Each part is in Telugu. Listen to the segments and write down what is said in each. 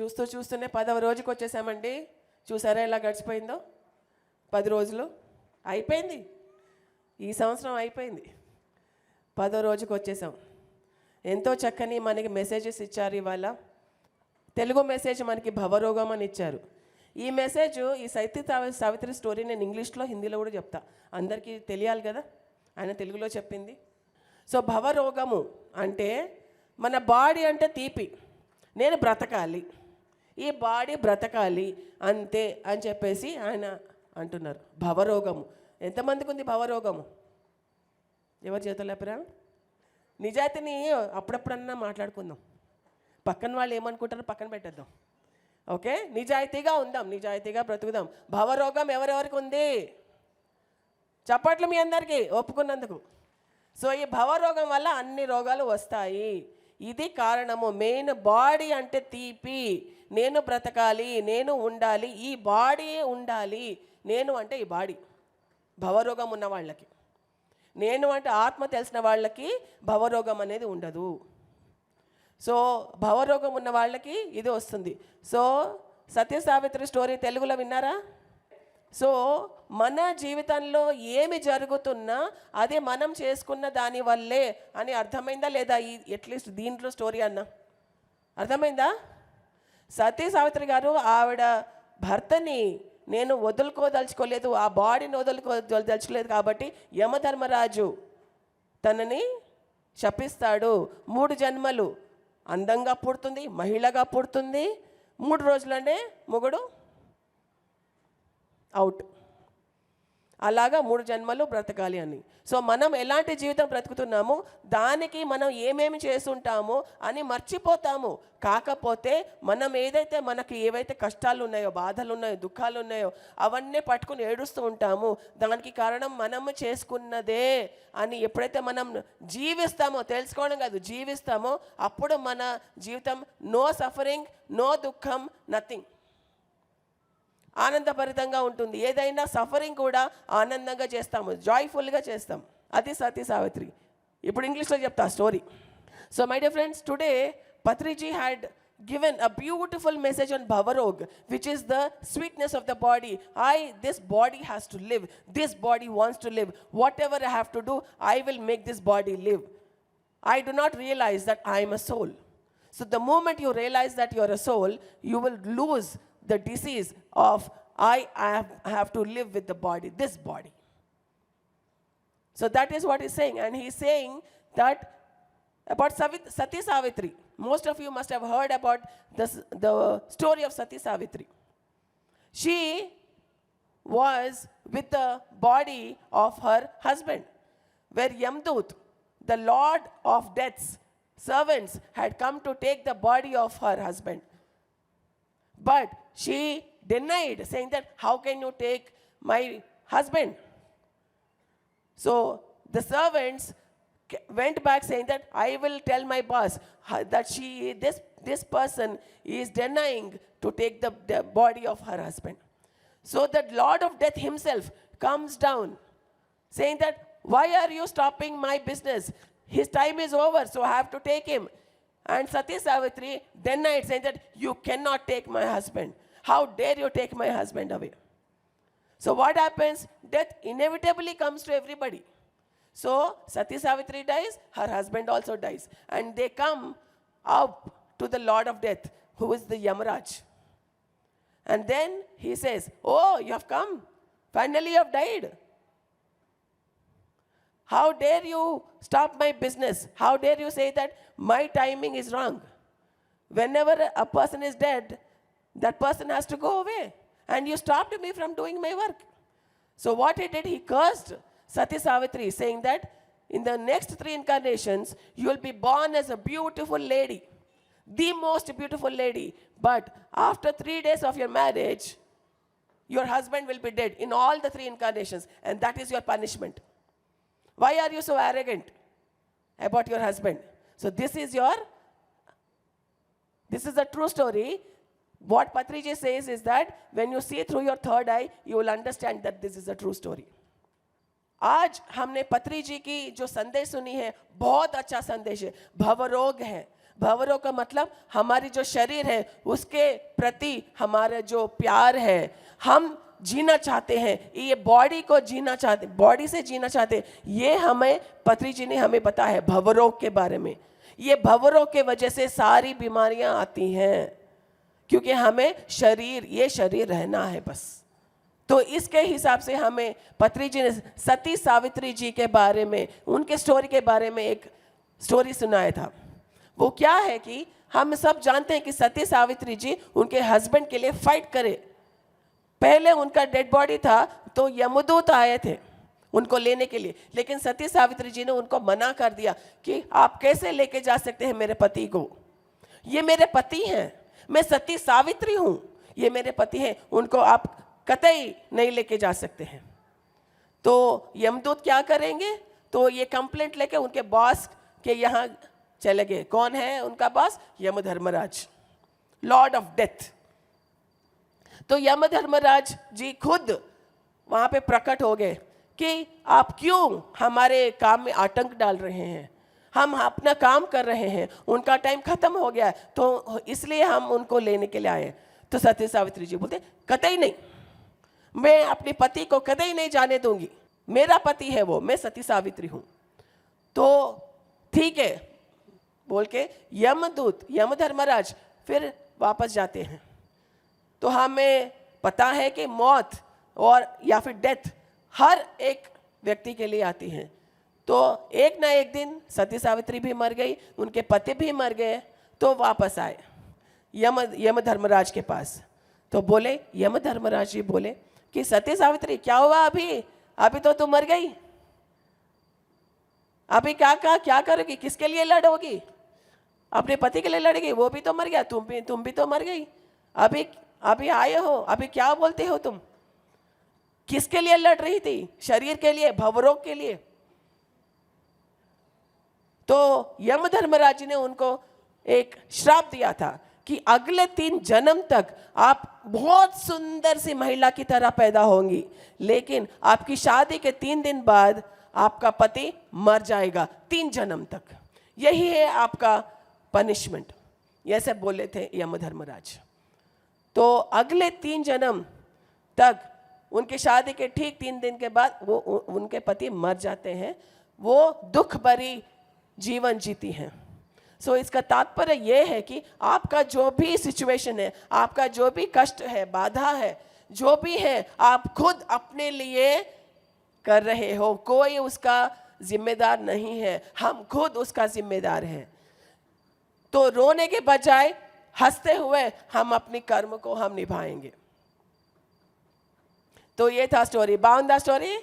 చూస్తూ చూస్తూనే పదవ రోజుకి వచ్చేసామండి. చూసారా ఎలా గడిచిపోయిందో? పది రోజులు. అయిపోయింది. ఈ సంవత్సరం అయిపోయింది. పదో రోజుకి వచ్చేసాం. ఎంతో చక్కని మనకి మెసేజెస్ ఇచ్చారు ఇవాళ. తెలుగు మెసేజ్ మనకి భవరోగం అని ఇచ్చారు. ఈ మెసేజ్ ఈ సైతి సావిత్రి స్టోరీ నేను ఇంగ్లీష్లో హిందీలో కూడా చెప్తా. అందరికీ తెలియాలి కదా? ఆయన తెలుగులో చెప్పింది. సో భవరోగము అంటే మన బాడీ అంటే తీపి. నేను బ్రతకాలి. ఈ బాడీ బ్రతకాలి అంతే అని చెప్పేసి ఆయన అంటున్నారు. భవరోగము. ఎంతమందికి ఉంది భవరోగము? ఎవరు చేతులు లేపరా? నిజాయితీని అప్పుడప్పుడన్నా మాట్లాడుకుందాం. పక్కన వాళ్ళు ఏమనుకుంటారో పక్కన పెట్టేద్దాం. ఓకే? నిజాయితీగా ఉందాం. నిజాయితీగా బ్రతుకుదాం. భవరోగం ఎవరెవరికి ఉంది? చప్పట్లు మీ అందరికీ ఒప్పుకున్నందుకు. సో ఈ భవరోగం వల్ల అన్ని రోగాలు వస్తాయి. ఇది కారణము. మెయిన్ బాడీ అంటే తీపి. నేను బ్రతకాలి నేను ఉండాలి ఈ బాడీ ఉండాలి. నేను అంటే ఈ బాడీ. భవరోగం ఉన్న వాళ్ళకి. నేను అంటే ఆత్మ తెలిసిన వాళ్ళకి భవరోగం అనేది ఉండదు. సో భవరోగం ఉన్న వాళ్ళకి ఇది వస్తుంది. సో సత్య సావిత్రి స్టోరీ తెలుగులో విన్నారా? సో మన జీవితంలో ఏమి జరుగుతున్నా అది మనం చేసుకున్న దాని వల్లే అని అర్థమైందా లేదా ఈ అట్లీస్ట్ దీంట్లో స్టోరీ అన్న? అర్థమైందా? సతీ సావిత్రి గారు ఆవిడ భర్తని నేను వదులుకోదలుచుకోలేదు ఆ బాడీని వదులుకోదలుచుకోలేదు కాబట్టి యమధర్మరాజు తనని శపిస్తాడు. మూడు జన్మలు అందంగా పుడుతుంది మహిళగా పుడుతుంది. మూడు రోజులనే మొగుడు అవుట్ అలాగా మూడు జన్మలు బ్రతకాలి అని. సో మనం ఎలాంటి జీవితం బ్రతుకుతున్నామో దానికి మనం ఏమేమి చేస్తుంటామో అని మర్చిపోతాము. కాకపోతే మనం ఏదైతే మనకి ఏవైతే కష్టాలు ఉన్నాయో బాధలు ఉన్నాయో దుఃఖాలు ఉన్నాయో అవన్నీ పట్టుకుని ఏడుస్తూ ఉంటాము. దానికి కారణం మనము చేసుకున్నదే అని ఎప్పుడైతే మనం జీవిస్తామో తెలుసుకోవడం కాదు జీవిస్తామో అప్పుడు మన జీవితం నో సఫరింగ్ నో దుఃఖం నథింగ్ ఆనందభరితంగా ఉంటుంది ఏదైనా సఫరింగ్ కూడా ఆనందంగా చేస్తాము జాయ్ఫుల్గా చేస్తాం అది సతీ సావిత్రి ఇప్పుడు ఇంగ్లీష్లో చెప్తా story so my dear friends today Patriji had given a beautiful message on Bhavarog, which is the sweetness of the body. I, this body has to live. This body wants to live. Whatever I have to do, I will make this body live. I do not realize that I am a soul. So the moment you realize that you are a soul, you will lose the disease of I have, to live with the body, this body. So that is what he's saying. And he's saying that about Sati Savitri. Most of you must have heard about this, the story of Sati Savitri. She was with the body of her husband, where Yamdut, the Lord of Death's servants, had come to take the body of her husband. But she denied, saying that, How can you take my husband? So the servants went back saying that I will tell my boss that she this this person is denying to take the, the body of her husband. So the Lord of Death himself comes down, saying that why are you stopping my business? His time is over, so I have to take him. And Sati Savitri denied, saying that you cannot take my husband. How dare you take my husband away? So what happens? Death inevitably comes to everybody. So Sati Savitri dies, her husband also dies. And they come up to the Lord of Death, who is the Yamaraj. And then he says, Oh, you have come. Finally, you have died. How dare you stop my business? How dare you say that my timing is wrong? Whenever a person is dead, that person has to go away. And you stopped me from doing my work. So, what he did, he cursed Sati Savitri, saying that in the next three incarnations, you will be born as a beautiful lady, the most beautiful lady. But after three days of your marriage, your husband will be dead in all the three incarnations, and that is your punishment. Why are you so arrogant about your husband? So, this is your this is a true story. What Patriji says is that when you see through your third eye, you will understand that this is a true story. आज हमने पत्री जी की जो संदेश सुनी है बहुत अच्छा संदेश है भवरोग है भवरों का मतलब हमारी जो शरीर है उसके प्रति हमारा जो प्यार है हम जीना चाहते हैं, ये बॉडी को जीना चाहते बॉडी से जीना चाहते, ये हमें, पत्री जी ने हमें बताया है भवरोग के बारे में। ये भवरोग के वजह से सारी बीमारियाँ आती हैं, क्योंकि हमें शरीर, ये शरीर रहना है बस। तो इसके हिसाब से हमें पत्री जी ने, सती सावित्री जी के बारे में, उनके स्टोरी के बारे में एक स्टोरी सुनाया था। वो क्या है कि हम सब जानते हैं कि सती सावित्री जी उनके हस्बैंड के लिए फाइट करे। पहले उनका डेड बॉडी था तो यमदूत आए थे उनको लेने के लिए। लेकिन सती सावित्री जी ने उनको मना कर दिया कि आप कैसे लेके जा सकते हैं मेरे पति को? ये मेरे पति हैं। मैं सती सावित्री हूँ। ये मेरे पति हैं। उनको आप कतई नहीं लेके जा सकते हैं। तो यमदूत क्या करेंगे? तो ये कंप्लेंट लेके उनके बॉस के यहाँ चले गए। कौन है उनका boss Yama Dharmaraj lord of death तो यम धर्मराज जी खुद वहाँ पे प्रकट हो गए कि आप क्यों हमारे काम में आतंक डाल रहे हैं? हम अपना काम कर रहे हैं, उनका टाइम खत्म हो गया है तो इसलिए हम उनको लेने के लिए आए तो सत्य सावित्री जी बोलते, कतई नहीं, मैं अपने पति को कतई नहीं जाने दूँगी। मेरा पति है वो, मैं सती सावित्री हूँ। तो ठीक है, बोल के यमदूत यम धर्मराज फिर वापस जाते हैं। तो हमें पता है कि मौत और या फिर डेथ हर एक व्यक्ति के लिए आती है। तो एक ना एक दिन सती सावित्री भी मर गई, उनके पति भी मर गए तो वापस आए। यम यम धर्मराज के पास। तो बोले, यम धर्मराज जी बोले कि सती सावित्री, क्या हुआ अभी? अभी तो तुम मर गई। अभी क्या कहा क्या करोगी? किसके लिए लड़ोगी? अपने पति के लिए लड़ेगी? वो भी तो मर गया, तुम भी तुम भी तो मर गई। अभी अभी आए हो, अभी क्या बोलते हो तुम? किसके लिए लड़ रही थी? शरीर के लिए, भवरोग के लिए? तो यम धर्मराज ने उनको एक श्राप दिया था कि अगले तीन जन्म तक आप बहुत सुंदर सी महिला की तरह पैदा होंगी, लेकिन आपकी शादी के तीन दिन बाद आपका पति मर जाएगा तीन जन्म तक। यही है आपका पनिशमेंट ऐसे बोले थे यम धर्मराज तो अगले तीन जन्म तक उनकी शादी के ठीक तीन दिन के बाद वो उनके पति मर जाते हैं वो दुख भरी जीवन जीती हैं। सो so, इसका तात्पर्य यह है कि आपका जो भी सिचुएशन है आपका जो भी कष्ट है बाधा है जो भी है आप खुद अपने लिए कर रहे हो। कोई उसका जिम्मेदार नहीं है। हम खुद उसका जिम्मेदार हैं। तो रोने के बजाय हंसते हुए हम अपनी कर्म को हम निभाएंगे तो ये था स्टोरी बाउंदा स्टोरी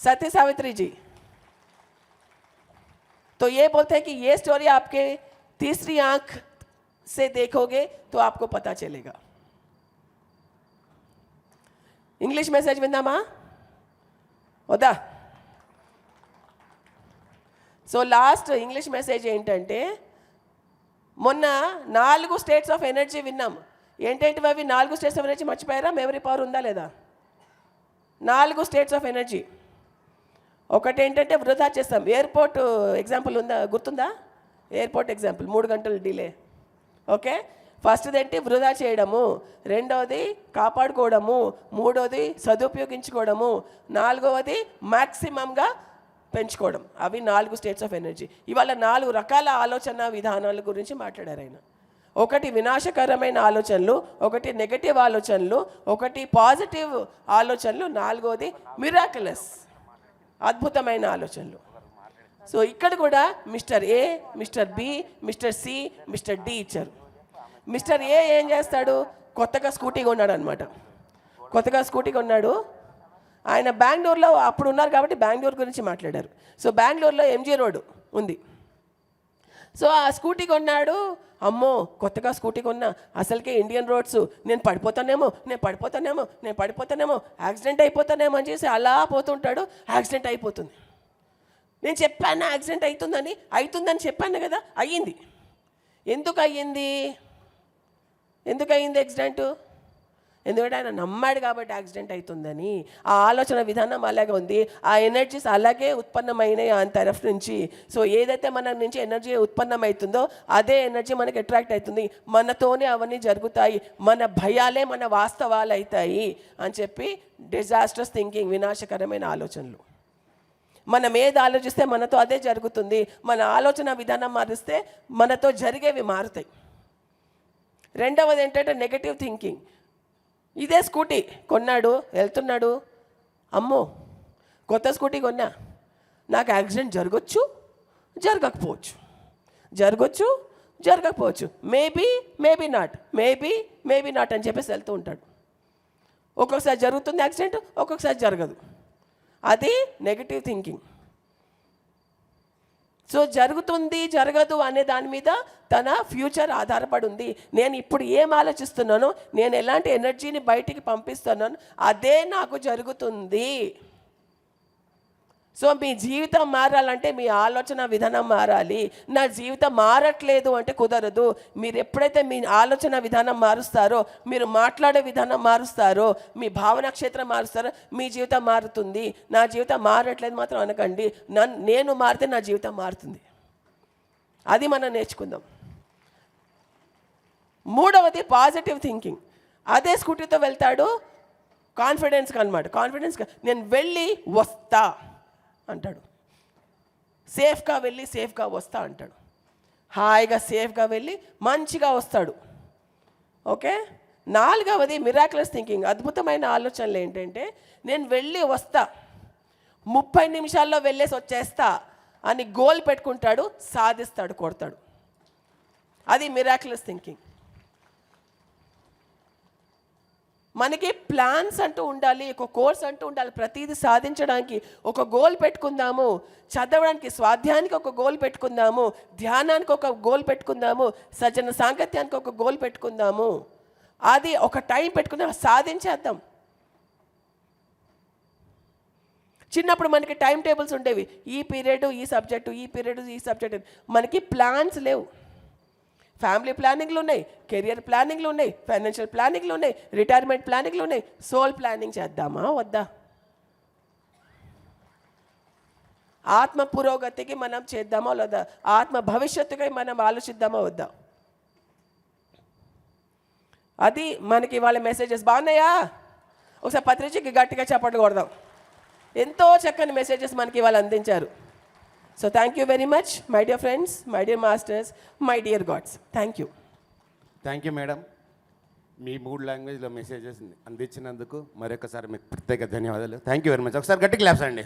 सत्य सावित्री जी तो ये बोलते हैं कि ये स्टोरी आपके तीसरी आंख से देखोगे तो आपको पता चलेगा ఇంగ్లీష్ మెసేజ్ విందామా వద్దా సో లాస్ట్ ఇంగ్లీష్ మెసేజ్ ఏంటంటే మొన్న నాలుగు స్టేట్స్ ఆఫ్ ఎనర్జీ విన్నాం. ఏంటంటే అవి? నాలుగు స్టేట్స్ ఆఫ్ ఎనర్జీ మర్చిపోయారా? మెమరీ పవర్ ఉందా లేదా? నాలుగు స్టేట్స్ ఆఫ్ ఎనర్జీ ఒకటి ఏంటంటే వృధా చేస్తాం. ఎయిర్పోర్ట్ ఎగ్జాంపుల్ ఉందా? గుర్తుందా? ఎయిర్పోర్ట్ ఎగ్జాంపుల్ మూడు గంటలు డిలే ఓకే? ఫస్ట్ది ఏంటి? వృధా చేయడము. రెండవది కాపాడుకోవడము. మూడవది సదుపయోగించుకోవడము. నాలుగవది మ్యాక్సిమంగా పెంచుకోవడం. అవి నాలుగు స్టేట్స్ ఆఫ్ ఎనర్జీ ఇవాళ నాలుగు రకాల ఆలోచన విధానాల గురించి మాట్లాడారు ఆయన. ఒకటి వినాశకరమైన ఆలోచనలు ఒకటి నెగటివ్ ఆలోచనలు ఒకటి పాజిటివ్ ఆలోచనలు నాలుగోది మిరాకులస్ అద్భుతమైన ఆలోచనలు. సో ఇక్కడ కూడా mister A mister B mister C mister D ఇచ్చారు. మిస్టర్ ఏ ఏం చేస్తాడు? కొత్తగా స్కూటీ కొన్నాడు అనమాట కొత్తగా స్కూటీ కొన్నాడు. ఆయన బెంగళూరులో అప్పుడు ఉన్నారు కాబట్టి బెంగళూరు గురించి మాట్లాడారు. సో బెంగళూరులో ఎంజీ రోడ్ ఉంది. సో ఆ స్కూటీ కొన్నాడు. అమ్మో కొత్తగా స్కూటీ కొన్నా. అసలుకే ఇండియన్ రోడ్స్. నేను పడిపోతానేమో నేను పడిపోతానేమో నేను పడిపోతానేమో యాక్సిడెంట్ అయిపోతానేమో అని చేసి అలా పోతుంటాడు. యాక్సిడెంట్ అయిపోతుంది. నేను చెప్పాను యాక్సిడెంట్ అవుతుందని? అవుతుందని చెప్పాను కదా అయ్యింది. ఎందుకు అయ్యింది? ఎందుకు అయ్యింది యాక్సిడెంటు? ఎందుకంటే ఆయన నమ్మాడు కాబట్టి యాక్సిడెంట్ అవుతుందని ఆ ఆలోచన విధానం అలాగే ఉంది. ఆ ఎనర్జీస్ అలాగే ఉత్పన్నమైనాయి ఆయన తరఫు నుంచి. సో ఏదైతే మన నుంచి ఎనర్జీ ఉత్పన్నమవుతుందో అదే ఎనర్జీ మనకి అట్రాక్ట్ అవుతుంది. మనతోనే అవన్నీ జరుగుతాయి. మన భయాలే మన వాస్తవాలు అవుతాయి అని చెప్పి డిజాస్టర్స్ థింకింగ్ వినాశకరమైన ఆలోచనలు. మనం ఏది ఆలోచిస్తే మనతో అదే జరుగుతుంది. మన ఆలోచన విధానం మారిస్తే మనతో జరిగేవి మారుతాయి. రెండవది ఏంటంటే నెగటివ్ థింకింగ్ ఇదే స్కూటీ కొన్నాడు వెళ్తున్నాడు. అమ్మో కొత్త స్కూటీ కొన్నా. నాకు యాక్సిడెంట్ జరగచ్చు జరగకపోవచ్చు. జరగచ్చు జరగకపోవచ్చు. Maybe maybe not maybe maybe not అని చెప్పేసి వెళ్తూ ఉంటాడు. ఒక్కొక్కసారి జరుగుతుంది యాక్సిడెంట్ ఒక్కొక్కసారి జరగదు. అది నెగటివ్ థింకింగ్ సో జరుగుతుంది జరగదు అనే దాని మీద తన ఫ్యూచర్ ఆధారపడి ఉంది నేను ఇప్పుడు ఏం ఆలోచిస్తున్నానో నేను ఎలాంటి ఎనర్జీని బయటికి పంపిస్తున్నాను అదే నాకు జరుగుతుంది. సో మీ జీవితం మారాలంటే మీ ఆలోచన విధానం మారాలి. నా జీవితం మారట్లేదు అంటే కుదరదు. మీరు ఎప్పుడైతే మీ ఆలోచన విధానం మారుస్తారో మీరు మాట్లాడే విధానం మారుస్తారో మీ భావన క్షేత్రం మారుస్తారో మీ జీవితం మారుతుంది. నా జీవితం మారట్లేదు మాత్రం అనకండి. నన్ను నేను మారితే నా జీవితం మారుతుంది. అది మనం నేర్చుకుందాం. మూడవది పాజిటివ్ థింకింగ్ అదే స్కూటీతో వెళ్తాడు. కాన్ఫిడెన్స్గా అనమాట కాన్ఫిడెన్స్గా నేను వెళ్ళి వస్తా. అంటాడు. సేఫ్గా వెళ్ళి సేఫ్గా వస్తా అంటాడు. హాయిగా సేఫ్గా వెళ్ళి మంచిగా వస్తాడు. ఓకే? నాలుగవది మిరాకులస్ థింకింగ్ అద్భుతమైన ఆలోచనలు ఏంటంటే నేను వెళ్ళి వస్తా. ముప్పై నిమిషాల్లో వెళ్ళేసి వచ్చేస్తా అని గోల్ పెట్టుకుంటాడు సాధిస్తాడు కొడతాడు. అది మిరాకులస్ థింకింగ్ మనకి ప్లాన్స్ అంటూ ఉండాలి ఒక కోర్స్ అంటూ ఉండాలి ప్రతిదీ సాధించడానికి ఒక గోల్ పెట్టుకుందాము చదవడానికి స్వాధ్యాయానికి ఒక గోల్ పెట్టుకుందాము ధ్యానానికి ఒక గోల్ పెట్టుకుందాము సజ్జన సాంగత్యానికి ఒక గోల్ పెట్టుకుందాము. అది ఒక టైం పెట్టుకుందాం సాధించేద్దాం. చిన్నప్పుడు మనకి టైం టేబుల్స్ ఉండేవి ఈ పీరియడ్ ఈ సబ్జెక్టు ఈ పీరియడ్ ఈ సబ్జెక్ట్ మనకి ప్లాన్స్ లేవు. ఫ్యామిలీ ప్లానింగ్లు ఉన్నాయి కెరియర్ ప్లానింగ్లు ఉన్నాయి ఫైనాన్షియల్ ప్లానింగ్లు ఉన్నాయి రిటైర్మెంట్ ప్లానింగ్లు ఉన్నాయి. సోల్ ప్లానింగ్ చేద్దామా వద్దా? ఆత్మ పురోగతికి మనం చేద్దామా లేదా ఆత్మ భవిష్యత్తుకై మనం ఆలోచిద్దామా వద్దా? అది మనకి వాళ్ళ మెసేజెస్ బాగున్నాయా? ఒకసారి పత్రికకి గట్టిగా చప్పట్లు కొడదాం. ఎంతో చక్కని మెసేజెస్ మనకి వాళ్ళు అందించారు. So thank you very much my dear friends my dear masters my dear gods thank you thank you madam మీ మూడు లాంగ్వేజ్లో మెసేజెస్ అందించినందుకు మరొకసారి మీకు ప్రత్యేక ధన్యవాదాలు. థ్యాంక్ యూ వెరీ మచ్ ఒకసారి గట్టి క్లాప్స్ అండి.